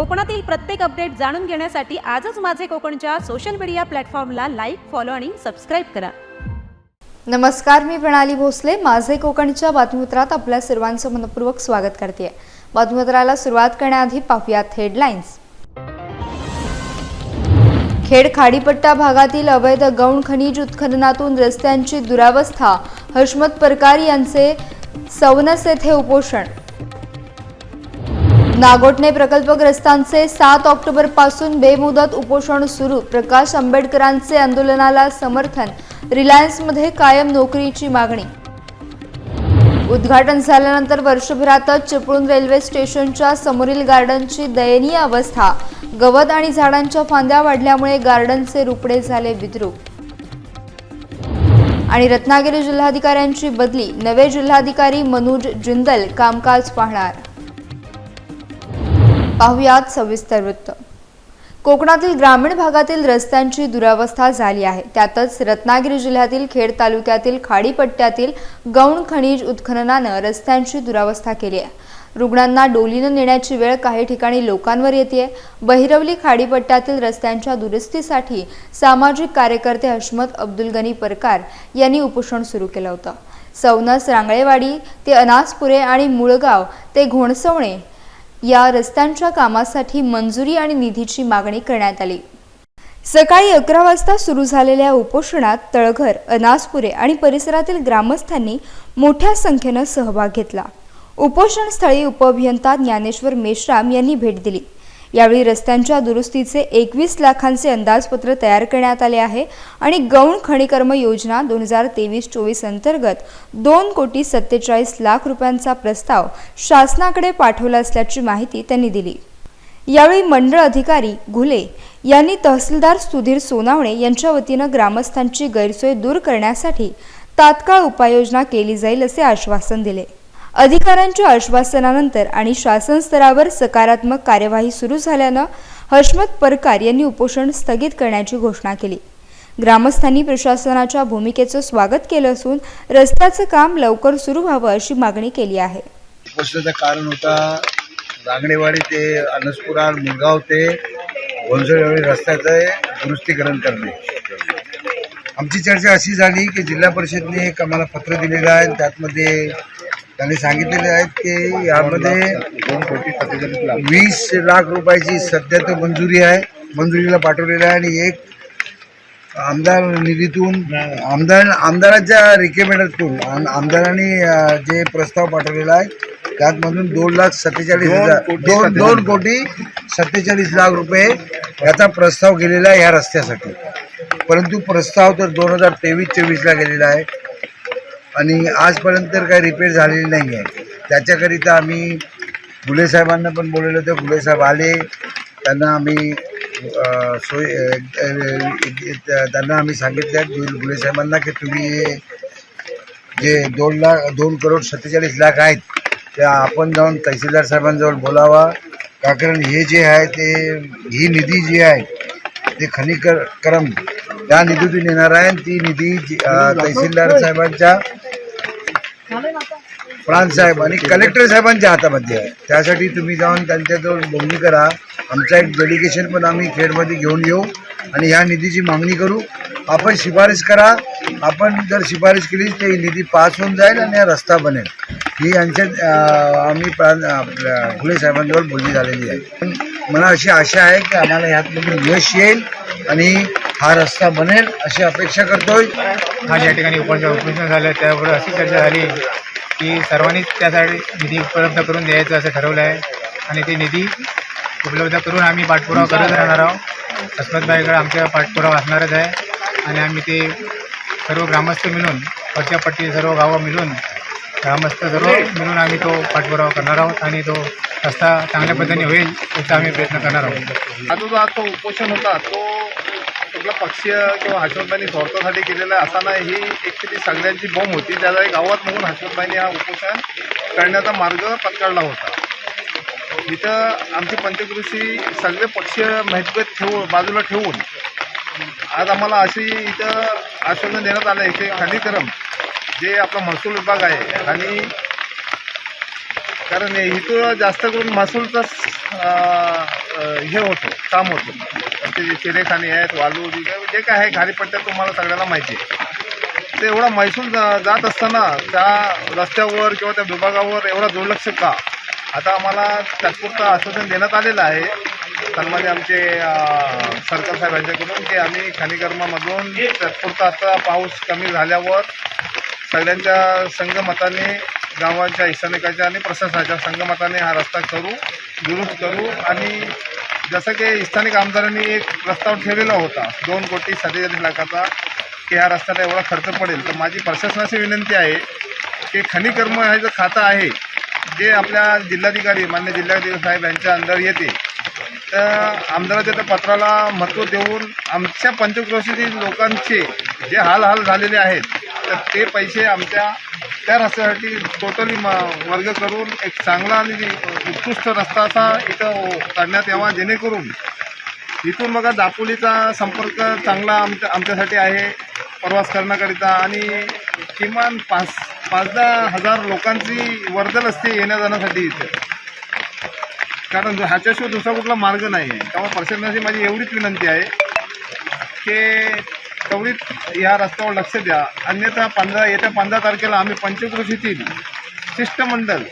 कोकणातील प्रत्येक अपडेट जाणून घेण्यासाठी आजच माझे कोकणच्या सोशल मीडिया प्लॅटफॉर्मला लाईक फॉलो आणि सबस्क्राईब करा. नमस्कार मी प्रणाली भोसले. माझे कोकणच्या बातमीपत्रात आपल्या सर्वांचं मनपूर्वक स्वागत करते. बातमीपत्राला सुरुवात करण्याआधी पाहूयात हेडलाईन्स खेड खाडीपट्टा भागातील अवैध गौण खनिज उत्खननातून रस्त्यांची दुरावस्था हर्षमत परकार यांचे सवनस येथे उपोषण. नागोठणे प्रकल्पग्रस्तांचे सात ऑक्टोबरपासून बेमुदत उपोषण सुरू. प्रकाश आंबेडकरांचे आंदोलनाला समर्थन रिलायन्समध्ये कायम नोकरीची मागणी. उद्घाटन झाल्यानंतर वर्षभरातच चिपळूण रेल्वे स्टेशनच्या समोरील गार्डनची दयनीय अवस्था. गवत आणि झाडांच्या फांद्या वाढल्यामुळे गार्डनचे रुपडे झाले विद्रूप. आणि रत्नागिरी जिल्हाधिकाऱ्यांची बदली. नवे जिल्हाधिकारी मनोज जिंदल कामकाज पाहणार. पाहुयात सविस्तर वृत्त. कोकणातील ग्रामीण भागातील रस्त्यांची दुरावस्था झाली आहे. त्यातच रत्नागिरी जिल्ह्यातील खेड तालुक्यातील खाडीपट्ट्यातील गौण खनिज उत्खननानं रस्त्यांची दुरावस्था केली आहे. रुग्णांना डोलीनं नेण्याची वेळ काही ठिकाणी लोकांवर येते बहिरवली खाडीपट्ट्यातील रस्त्यांच्या दुरुस्तीसाठी सामाजिक कार्यकर्ते हशमत अब्दुल गनी परकार यांनी उपोषण सुरू केलं होतं. सवनस रांगळेवाडी ते अनासपुरे आणि मुळगाव ते घोणसवणे या रस्त्यांच्या कामासाठी मंजुरी आणि निधीची मागणी करण्यात आली. सकाळी अकरा वाजता सुरू झालेल्या उपोषणात तळघर अनासपुरे आणि परिसरातील ग्रामस्थांनी मोठ्या संख्येनं सहभाग घेतला. उपोषणस्थळी उपअभियंता ज्ञानेश्वर मेश्राम यांनी भेट दिली. यावेळी रस्त्यांच्या दुरुस्तीचे एकवीस लाखांचे अंदाजपत्र तयार करण्यात आले आहे आणि गौण खणीकर्म योजना दोन हजार तेवीस चोवीस अंतर्गत दोन कोटी सत्तेचाळीस लाख रुपयांचा प्रस्ताव शासनाकडे पाठवला असल्याची माहिती त्यांनी दिली. यावेळी मंडळ अधिकारी घुले यांनी तहसीलदार सुधीर सोनावणे यांच्या वतीनं ग्रामस्थांची गैरसोय दूर करण्यासाठी तात्काळ उपाययोजना केली जाईल असे आश्वासन दिले. अधिकाऱ्यांच्या आश्वासनानंतर आणि शासन स्तरावर सकारात्मक कार्यवाही सुरू झाल्यानं हर्षमत परकार यांनी उपोषण स्थगित करण्याची घोषणा केली. ग्रामस्थांनी प्रशासनाच्या भूमिकेचं स्वागत केलं असून रस्त्याचं काम लवकर सुरू व्हावं अशी मागणी केली आहे. उपोषणाचं कारण होता रांगणेवाडी ते अनसपुरा मुलगाव ते गोंजळवाडी रस्त्याचं दुरुस्तीकरण करणे. आमची चर्चा अशी झाली की जिल्हा परिषदने एक आम्हाला पत्र दिलेलं आहे त्यातमध्ये त्यांनी सांगितलेले आहेत की यामध्ये वीस लाख रुपयाची सध्या तर मंजुरी आहे. मंजुरीला पाठवलेलं आहे आणि एक आमदार निधीतून आमदार आमदाराच्या रिकमेंडातून आम- आमदारांनी जे प्रस्ताव पाठवलेला आहे त्यातमधून दोन लाख सत्तेचाळीस हजार दोन दोन कोटी सत्तेचाळीस लाख रुपये याचा प्रस्ताव गेलेला आहे ह्या रस्त्यासाठी. परंतु प्रस्ताव तर दोन हजार तेवीस चोवीसला गेलेला आहे. आणि आजपर्यंत तर काही रिपेअर झालेली नाही आहे त्याच्याकरिता आम्ही गुले साहेबांना पण बोलवलं होतं. फुलेसाहेब आले. त्यांना आम्ही सोय त्यांना आम्ही सांगितलं गुल- साहेबांना की तुम्ही जे दोन लाख दोन करोड सत्तेचाळीस लाख आहेत ते आपण जाऊन तहसीलदार साहेबांजवळ बोलावा. का? कारण हे जे आहे ते ही निधी जी आहे ते खनिकर करम त्या निधीतून येणार आहे. ती निधी जी- तहसीलदार साहेबांच्या प्रांत साहेब आणि कलेक्टर साहेबांच्या हातामध्ये आहे. त्यासाठी तुम्ही जाऊन त्यांच्याजवळ बोलणी करा. आमचं एक डेलिगेशन पण आम्ही खेडमध्ये घेऊन येऊ आणि ह्या निधीची मागणी करू. आपण शिफारस करा. आपण जर शिफारस केली तर ही निधी पास होऊन जाईल आणि हा रस्ता बनेल. ही यांच्या आम्ही प्रांत आपल्या फुले साहेबांजवळ बोलणी झालेली आहे. पण मला अशी आशा आहे की आम्हाला ह्यातमधून यश येईल आणि हा रस्ता बनेल अशी अपेक्षा करतोय. आज या ठिकाणी उपोषण उपोषण झालं. त्यावर अशी चर्चा झाली की सर्वांनीच त्यासाठी निधी उपलब्ध करून द्यायचं असं ठरवलं आहे. आणि ते निधी उपलब्ध करून आम्ही पाठपुरावा करत राहणार आहोत. हसमतबाईकडे आमचा पाठपुरावा असणारच आहे. आणि आम्ही ते सर्व ग्रामस्थ मिळून वरच्या पट्टी सर्व गावं मिळून ग्रामस्थ सर्व मिळून आम्ही तो पाठपुरावा करणार आहोत आणि तो रस्ता चांगल्या पद्धतीने होईल याचा आम्ही प्रयत्न करणार आहोत. अगोदर तो उपोषण होता तो कुठला पक्ष किंवा हर्षवर्धनांनी स्वार्थासाठी केलेला आहे असा नाही ही एक ती सगळ्यांची बोंब होती. त्याला एक गावात म्हणून हर्षवर्धनांनी हा उपोषण करण्याचा मार्ग पत्करला होता. इथं आमची पंचकृषी सगळे पक्ष महत्त्व ठेवून बाजूला ठेवून आज आम्हाला अशी इथं आश्वासन देण्यात आलं. आहे की खनिकरम जे आपला महसूल विभाग आहे आणि कारण इथं जास्त करून महसूलचा हे होतं काम होतं. ते जे चिरेखाने आहेत वालू जे काय जे काय आहे खालीपट्ट्यात तुम्हाला सगळ्याला माहिती आहे. ते एवढा मैसूर जा जात असताना त्या रस्त्यावर किंवा त्या विभागावर एवढा दुर्लक्ष का? आता आम्हाला तात्पुरतं आश्वासन देण्यात आलेलं आहे. सन्माने आमचे सरकार साहेब यांच्याकडून की आम्ही खनिकर्मामधून तात्पुरता आता पाऊस कमी झाल्यावर सगळ्यांच्या संगमताने गावाच्या इष्टानिकाच्या आणि प्रशासनाच्या संगमताने हा रस्ता करू दुरुस्त करू आणि जसं की स्थानिक आमदारांनी एक प्रस्ताव ठेवलेला होता दोन कोटी सत्तेचाळीस लाखाचा की ह्या रस्त्याला एवढा खर्च पडेल. तर माझी प्रशासनाची विनंती आहे की खनिकर्म हे जे खातं आहे जे आपल्या जिल्हाधिकारी मान्य जिल्हाधिकारी साहेब यांच्या अंदर येते तर आमदाराच्या त्या पत्राला महत्त्व देऊन आमच्या पंचक्रोशीतील लोकांचे जे हाल हाल झालेले आहेत तर ते पैसे आमच्या त्या रस्त्यासाठी टोटली म वर्ग करून एक चांगला आणि उत्कृष्ट रस्ता असा इथं काढण्यात यावा जेणेकरून इथून बघा दापोलीचा संपर्क चांगला आमच्या आमच्यासाठी आहे प्रवास करण्याकरिता. आणि किमान पाच पाच दहा हजार लोकांची वर्दल असते येण्या जाण्यासाठी इथे. कारण ह्याच्याशिवाय दुसरा कुठला मार्ग नाही आहे त्यामुळे प्रशासनाची माझी एवढीच विनंती आहे की तेवढीच या रस्त्यावर लक्ष द्या. अन्यथा पंधरा येत्या पंधरा तारखेला आम्ही पंचकृषीतील शिष्टमंडळ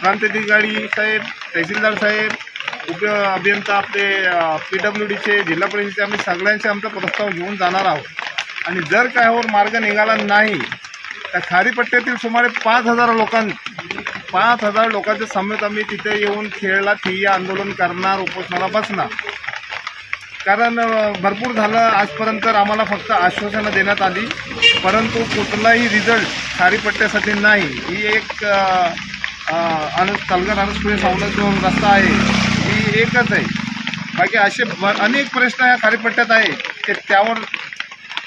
प्रांताधिकारी साहेब तहसीलदार साहेब उप अभियंता आपले पी डब्ल्यू डीचे जिल्हा परिषदेचे आम्ही सगळ्यांचे आमचा प्रस्ताव घेऊन जाणार आहोत. आणि जर कायवर मार्ग निघाला नाही तर खारीपट्ट्यातील सुमारे पाच हजार लोकां पाच हजार लोकांच्या समेत आम्ही तिथे येऊन खेळला ठिय्या आंदोलन करणार उपोषणाला बसणार. कारण भरपूर झालं आजपर्यंत आम्हाला फक्त आश्वासनं देण्यात आली. परंतु कुठलाही रिझल्ट खारीपट्ट्यासाठी नाही. ही एक अनु तलगर अनुस्पुरी सवलत जो रस्ता आहे ही एकच आहे. बाकी असे अनेक प्रश्न या खारीपट्ट्यात आहे ते त्यावर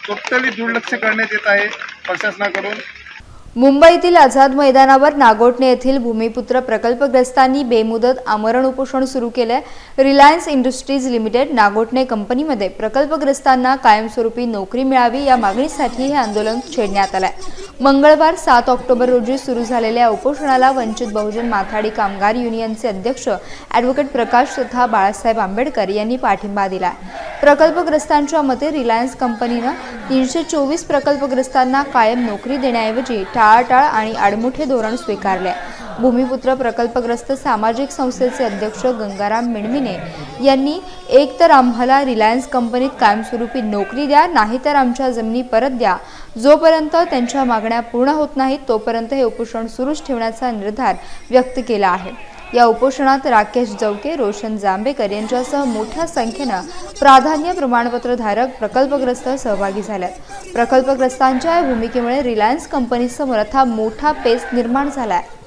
टोटली दुर्लक्ष करण्यात येत आहे प्रशासनाकडून. मुंबईतील आझाद मैदानावर नागोटणे येथील भूमिपुत्र प्रकल्पग्रस्तांनी बेमुदत आमरण उपोषण सुरू केलं आहे रिलायन्स इंडस्ट्रीज लिमिटेड नागोठणे कंपनीमध्ये प्रकल्पग्रस्तांना कायमस्वरूपी नोकरी मिळावी या मागणीसाठी हे आंदोलन छेडण्यात आलंय. मंगळवार सात ऑक्टोबर रोजी सुरू झालेल्या उपोषणाला वंचित बहुजन माथाडी कामगार युनियनचे अध्यक्ष ॲडव्होकेट प्रकाश तथा बाळासाहेब आंबेडकर यांनी पाठिंबा दिला प्रकल्पग्रस्तांच्या मते रिलायन्स कंपनीनं तीनशे चोवीस प्रकल्पग्रस्तांना कायम नोकरी देण्याऐवजी टाळाटाळ आणि आडमुठे धोरण स्वीकारले भूमिपुत्र प्रकल्पग्रस्त सामाजिक संस्थेचे अध्यक्ष गंगाराम मिणमिने यांनी एक तर आम्हाला रिलायन्स कंपनीत कायमस्वरूपी नोकरी द्या नाहीतर आमच्या जमिनी परत द्या. जोपर्यंत त्यांच्या मागण्या पूर्ण होत नाहीत तोपर्यंत हे उपोषण सुरूच ठेवण्याचा निर्धार व्यक्त केला आहे. या उपोषणात राकेश जवके रोशन जांभेकर यांच्यासह मोठ्या संख्येनं प्राधान्य प्रमाणपत्र धारक प्रकल्पग्रस्त सहभागी झाल्यात. प्रकल्पग्रस्तांच्या या भूमिकेमुळे रिलायन्स कंपनीसमोर आता मोठा पेच निर्माण झाला आहे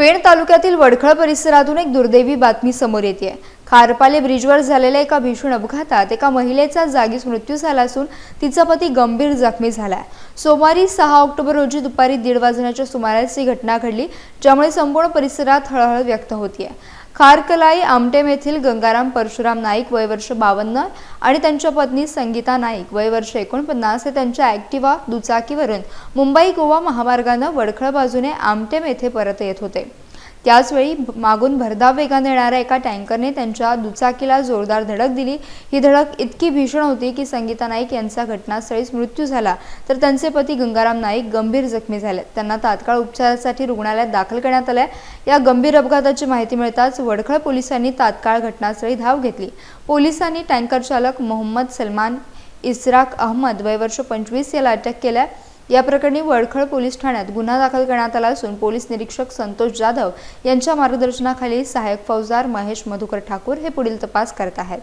पेण तालुक्यातील वडखळ परिसरातून एक दुर्दैवी बातमी समोर येते. खारपाले ब्रिजवर झालेल्या एका भीषण अपघातात एका महिलेचा जागीच मृत्यू झाला असून तिचा पती गंभीर जखमी झालाय. सोमवारी सहा ऑक्टोबर रोजी दुपारी दीड वाजण्याच्या सुमारास ही घटना घडली ज्यामुळे संपूर्ण परिसरात हळहळ व्यक्त होतीये. खारकलाई आमटेम येथील गंगाराम परशुराम नाईक वय वर्ष बावन्न आणि त्यांच्या पत्नी संगीता नाईक वय वर्ष एकोणपन्नास हे त्यांच्या ॲक्टिवा दुचाकीवरून मुंबई गोवा महामार्गानं वडखळ बाजूने आमटेम येथे परत येत होते. त्याचवेळी मागून भरधाव वेगाने येणाऱ्या एका टँकरने त्यांच्या दुचाकीला जोरदार धडक दिली. ही धडक इतकी भीषण होती की संगीता नाईक यांचा घटनास्थळीच मृत्यू झाला. तर त्यांचे पती गंगाराम नाईक गंभीर जखमी झाले. त्यांना तात्काळ उपचारासाठी रुग्णालयात दाखल करण्यात आले या गंभीर अपघाताची माहिती मिळताच वडखळ पोलिसांनी तात्काळ घटनास्थळी धाव घेतली. पोलिसांनी टँकर चालक मोहम्मद सलमान इसराक अहमद वय वर्ष पंचवीस याला अटक केल्या. या प्रकरणी वडखळ पोलीस ठाण्यात गुन्हा दाखल करण्यात आला असून पोलीस निरीक्षक संतोष जाधव यांच्या मार्गदर्शनाखाली सहाय्यक फौजदार महेश मधुकर ठाकूर हे पुढील तपास करत आहेत.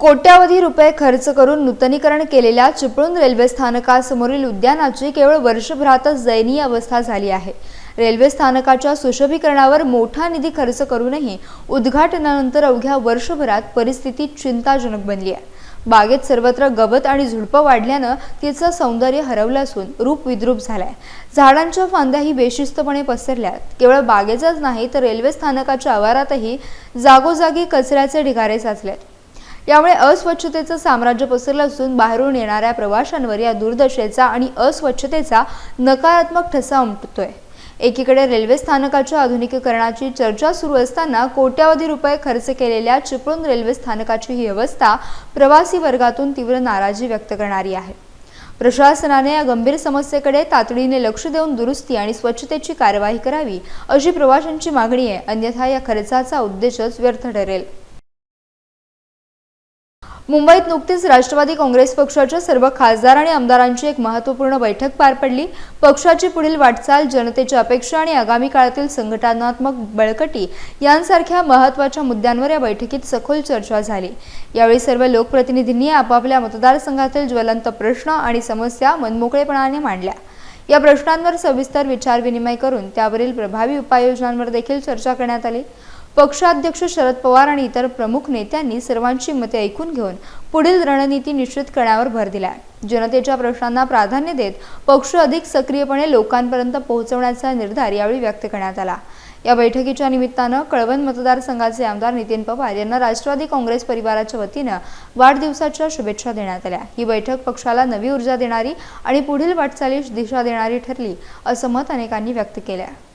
कोट्यावधी रुपये खर्च करून नूतनीकरण केलेल्या चिपळूण रेल्वे स्थानकासमोरील उद्यानाची केवळ वर्षभरातच दयनीय अवस्था झाली आहे. रेल्वे स्थानकाच्या सुशोभीकरणावर मोठा निधी खर्च करूनही उद्घाटनानंतर अवघ्या वर्षभरात परिस्थिती चिंताजनक बनली आहे. बागेत सर्वत्र गवत आणि झुडपं वाढल्यानं तिचं सौंदर्य हरवलं असून रूप विद्रूप झालंय. झाडांच्या फांद्याही बेशिस्तपणे पसरल्यात. केवळ बागेचाच नाही तर रेल्वे स्थानकाच्या आवारातही जागोजागी कचऱ्याचे ढिगारे साचलेत. यामुळे अस्वच्छतेचं साम्राज्य पसरलं असून बाहेरून येणाऱ्या प्रवाशांवर या दुर्दशेचा आणि अस्वच्छतेचा नकारात्मक ठसा उमटतोय. एकीकडे रेल्वे स्थानकाच्या आधुनिकीकरणाची चर्चा सुरू असताना कोट्यावधी रुपये खर्च केलेल्या चिपळूण रेल्वे स्थानकाची ही अवस्था प्रवासी वर्गातून तीव्र नाराजी व्यक्त करणारी आहे. प्रशासनाने या गंभीर समस्येकडे तातडीने लक्ष देऊन दुरुस्ती आणि स्वच्छतेची कारवाई करावी अशी प्रवाशांची मागणी आहे. अन्यथा या खर्चाचा उद्देशच व्यर्थ ठरेल. मुंबईत नुकतीच राष्ट्रवादी काँग्रेस पक्षाच्या सर्व खासदार आणि आमदारांची एक महत्त्वपूर्ण बैठक पार पडली. पक्षाची पुढील वाटचाल जनतेच्या अपेक्षा आणि आगामी काळातील संघटनात्मक बळकटी यांसारख्या महत्त्वाच्या मुद्द्यांवर या बैठकीत सखोल चर्चा झाली. यावेळी सर्व लोकप्रतिनिधींनी आपापल्या मतदारसंघातील ज्वलंत प्रश्न आणि समस्या मनमोकळेपणाने मांडल्या. या प्रश्नांवर सविस्तर विचारविनिमय करून त्यावरील प्रभावी उपाययोजनांवर देखील चर्चा करण्यात आली. पक्षाध्यक्ष शरद पवार आणि इतर प्रमुख नेत्यांनी सर्वांची मते ऐकून घेऊन पुढील रणनीती निश्चित करण्यावर भर दिला जनतेच्या प्रश्नांना प्राधान्य देत पक्ष अधिक सक्रियपणे लोकांपर्यंत पोहोचवण्याचा निर्धार यावेळी व्यक्त करण्यात आला. या बैठकीच्या निमित्तानं कळवण मतदारसंघाचे आमदार नितीन पवार यांना राष्ट्रवादी काँग्रेस परिवाराच्या वतीनं वाढदिवसाच्या शुभेच्छा देण्यात आल्या. ही बैठक पक्षाला नवी ऊर्जा देणारी आणि पुढील वाटचालीस दिशा देणारी ठरली असं मत अनेकांनी व्यक्त केलं आहे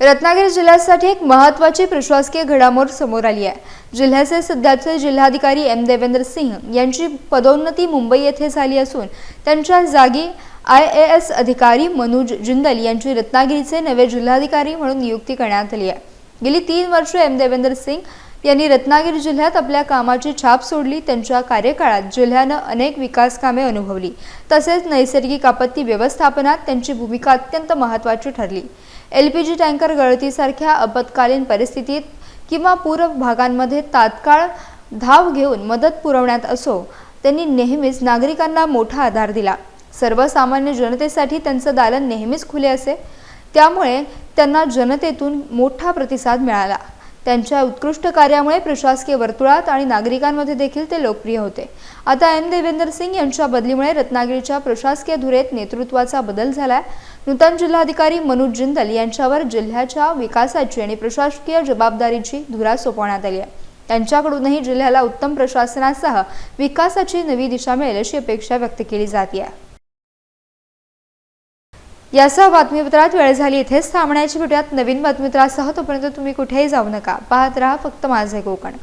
रत्नागिरी जिल्ह्यासाठी एक महत्त्वाची प्रशासकीय घडामोड समोर आली आहे. जिल्ह्याचे सध्याचे जिल्हाधिकारी एम देवेंद्र सिंह यांची पदोन्नती मुंबई येथे झाली असून त्यांच्या जागी आय ए एस अधिकारी मनोज जिंदल यांची रत्नागिरीचे नवे जिल्हाधिकारी म्हणून नियुक्ती करण्यात आली आहे. गेली तीन वर्ष एम देवेंद्र सिंग यांनी रत्नागिरी जिल्ह्यात आपल्या कामाची छाप सोडली त्यांच्या कार्यकाळात जिल्ह्यानं अनेक विकास कामे अनुभवली. तसेच नैसर्गिक आपत्ती व्यवस्थापनात त्यांची भूमिका अत्यंत महत्त्वाची ठरली. एल पी जी टँकर गळतीसारख्या आपत्कालीन परिस्थितीत किंवा पूर भागांमध्ये तात्काळ धाव घेऊन मदत पुरवण्यात असो त्यांनी नेहमीच नागरिकांना मोठा आधार दिला. सर्वसामान्य जनतेसाठी त्यांचं दालन नेहमीच खुले असे. त्यामुळे त्यांना जनतेतून मोठा प्रतिसाद मिळाला. त्यांच्या उत्कृष्ट कार्यामुळे प्रशासकीय वर्तुळात आणि नागरिकांमध्ये देखील ते लोकप्रिय होते. आता एम देवेंद्र सिंग यांच्या बदलीमुळे रत्नागिरीच्या प्रशासकीय धुरेत नेतृत्वाचा बदल झालाय. नूतन जिल्हाधिकारी मनोज जिंदल यांच्यावर जिल्ह्याच्या विकासाची आणि प्रशासकीय जबाबदारीची धुरा सोपवण्यात आली आहे. त्यांच्याकडूनही जिल्ह्याला उत्तम प्रशासनासह विकासाची नवी दिशा मिळेल अशी अपेक्षा व्यक्त केली जाते. यासह बातमीपत्रात वेळ झाली. इथेच थांबण्याची भेटूयात. नवीन बातमीपत्रासह तोपर्यंत तुम्ही कुठेही जाऊ नका. पाहत राहा फक्त माझे कोकण.